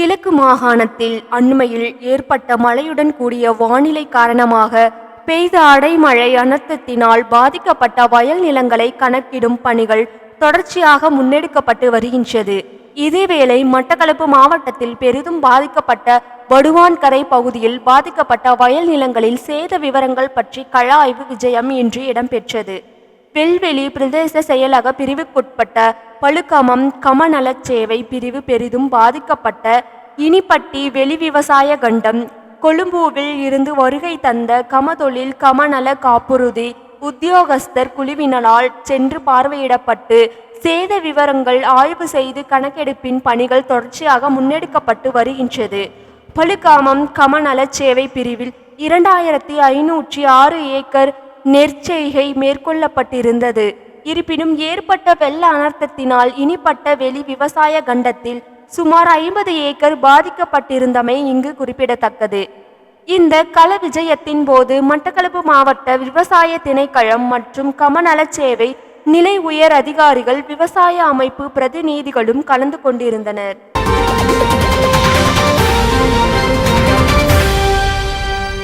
கிழக்கு மாகாணத்தில் அண்மையில் ஏற்பட்ட மழையுடன் கூடிய வானிலை காரணமாக பெய்த அடைமழை அனர்த்தத்தினால் பாதிக்கப்பட்ட வயல் நிலங்களை கணக்கிடும் பணிகள் தொடர்ச்சியாக முன்னெடுக்கப்பட்டு வருகின்றது. இதேவேளை மட்டக்களப்பு மாவட்டத்தில் பெரிதும் பாதிக்கப்பட்ட வடுவான்கரை பகுதியில் பாதிக்கப்பட்ட வயல் நிலங்களில் சேத விவரங்கள் பற்றி கள ஆய்வு விஜயம் இன்று இடம்பெற்றது. வெல்வெளி பிரதேச செயலக பிரிவுக்குட்பட்ட பழுக்கமம் கமநலச் சேவை பிரிவு பெரிதும் பாதிக்கப்பட்ட இனிப்பட்டி வெளி விவசாய கண்டம் கொழும்புவில் இருந்து வருகை தந்த கமதொழில் கமநல காப்புறுதி உத்தியோகஸ்தர் குழுவினரால் சென்று பார்வையிடப்பட்டு சேத விவரங்கள் ஆய்வு செய்து கணக்கெடுப்பின் பணிகள் தொடர்ச்சியாக முன்னெடுக்கப்பட்டு வருகின்றது. பழுக்காமம் கமநலச் சேவை பிரிவில் இரண்டாயிரத்தி ஐநூற்றி ஆறு ஏக்கர் நெற்செய்கை மேற்கொள்ளப்பட்டிருந்தது. இருப்பினும் ஏற்பட்ட வெள்ள அனர்த்தத்தினால் இனிப்பட்ட வெளி விவசாய கண்டத்தில் சுமார் ஐம்பது ஏக்கர் பாதிக்கப்பட்டிருந்தமை இங்கு குறிப்பிடத்தக்கது. இந்த கள விஜயத்தின் போது மட்டக்களப்பு மாவட்ட விவசாய திணைக்களம் மற்றும் கமநலச் சேவை நிலை உயர் அதிகாரிகள் விவசாய அமைப்பு பிரதிநிதிகளும் கலந்து கொண்டிருந்தனர்.